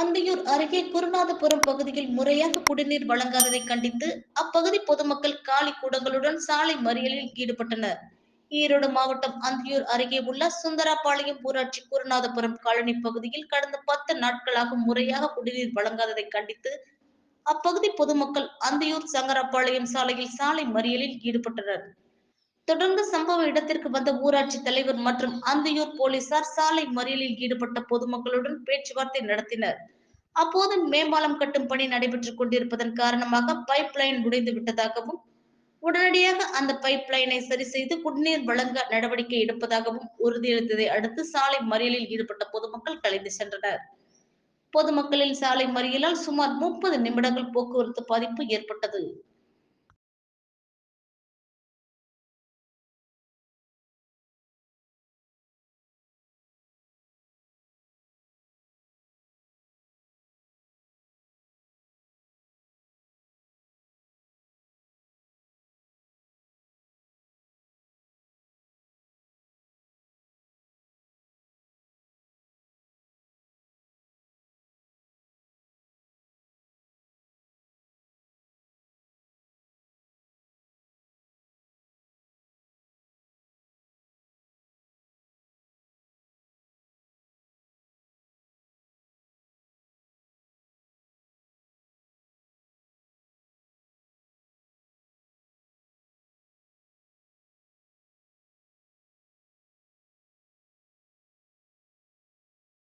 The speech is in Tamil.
அந்தியூர் அருகே குருநாதபுரம் பகுதியில் முறையாக குடிநீர் வழங்காததை கண்டித்து அப்பகுதி பொதுமக்கள் காலி கூடங்களுடன் சாலை மறியலில் ஈடுபட்டனர். ஈரோடு மாவட்டம் அந்தியூர் அருகே உள்ள சுந்தராபாளையம் ஊராட்சி குருநாதபுரம் காலனி பகுதியில் கடந்த பத்து நாட்களாக முறையாக குடிநீர் வழங்காததை கண்டித்து அப்பகுதி பொதுமக்கள் அந்தியூர் சங்கராபாளையம் சாலையில் சாலை மறியலில் ஈடுபட்டனர். தொடர்ந்து சம்பவ இடத்திற்கு வந்த ஊராட்சி தலைவர் மற்றும் அந்தியூர் போலீசார் சாலை மறியலில் ஈடுபட்ட பொதுமக்களுடன் பேச்சுவார்த்தை நடத்தினர். அப்போது மேம்பாலம் கட்டும் பணி நடைபெற்றுக் கொண்டிருப்பதன் காரணமாக பைப் லைன் உடைந்து விட்டதாகவும் உடனடியாக அந்த பைப் லைனை சரி செய்து குடிநீர் வழங்க நடவடிக்கை எடுப்பதாகவும் உறுதியளித்ததை அடுத்து சாலை மறியலில் ஈடுபட்ட பொதுமக்கள் கலைந்து சென்றனர். பொதுமக்களின் சாலை மறியலால் சுமார் முப்பது நிமிடங்கள் போக்குவரத்து பாதிப்பு ஏற்பட்டது.